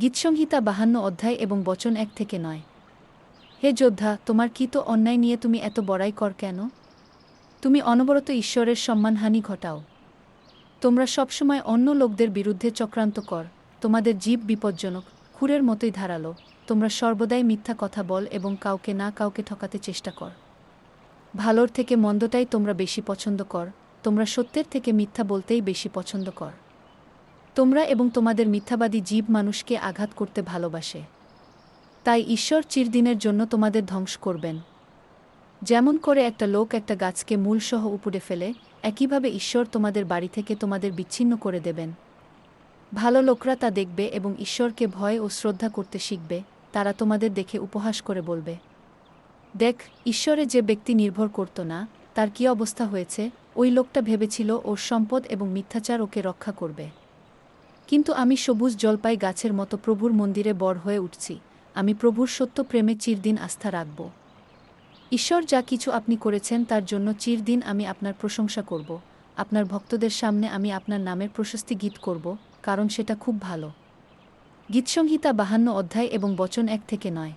গীতসংহিতা বাহান্ন অধ্যায় এবং বচন এক থেকে নয়। হে যোদ্ধা, তোমার কি তো অন্যায় নিয়ে তুমি এত বড়াই কর কেন? তুমি অনবরত ঈশ্বরের সম্মানহানি ঘটাও। তোমরা সবসময় অন্য লোকদের বিরুদ্ধে চক্রান্ত কর। তোমাদের জীব বিপজ্জনক, খুরের মতোই ধারালো। তোমরা সর্বদাই মিথ্যা কথা বল এবং কাউকে না কাউকে ঠকাতে চেষ্টা কর। ভালোর থেকে মন্দটাই তোমরা বেশি পছন্দ কর। তোমরা সত্যের থেকে মিথ্যা বলতেই বেশি পছন্দ কর। তোমরা এবং তোমাদের মিথ্যাবাদী জীব মানুষকে আঘাত করতে ভালোবাসে। তাই ঈশ্বর চিরদিনের জন্য তোমাদের ধ্বংস করবেন। যেমন করে একটা লোক একটা গাছকে মূলসহ উপড়ে ফেলে, একইভাবে ঈশ্বর তোমাদের বাড়ি থেকে তোমাদের বিচ্ছিন্ন করে দেবেন। ভালো লোকরা তা দেখবে এবং ঈশ্বরকে ভয় ও শ্রদ্ধা করতে শিখবে, তারা তোমাদের দেখে উপহাস করে বলবে, দেখ, ঈশ্বরে যে ব্যক্তি নির্ভর করত না, তার কি অবস্থা হয়েছে? ওই লোকটা ভেবেছিল ওর সম্পদ এবং মিথ্যাচার ওকে রক্ষা করবে। কিন্তু আমি সবুজ জলপাই গাছের মতো প্রভুর মন্দিরে বড় হয়ে উঠছি। আমি প্রভুর সত্য প্রেমে চিরদিন আস্থা রাখব। ঈশ্বর যা কিছু আপনি করেছেন তার জন্য চিরদিন আমি আপনার প্রশংসা করব। আপনার ভক্তদের সামনে আমি আপনার নামের প্রশস্তি গীত করব, কারণ সেটা খুব ভালো। গীতসংহিতা বাহান্ন অধ্যায় এবং বচন এক থেকে নয়।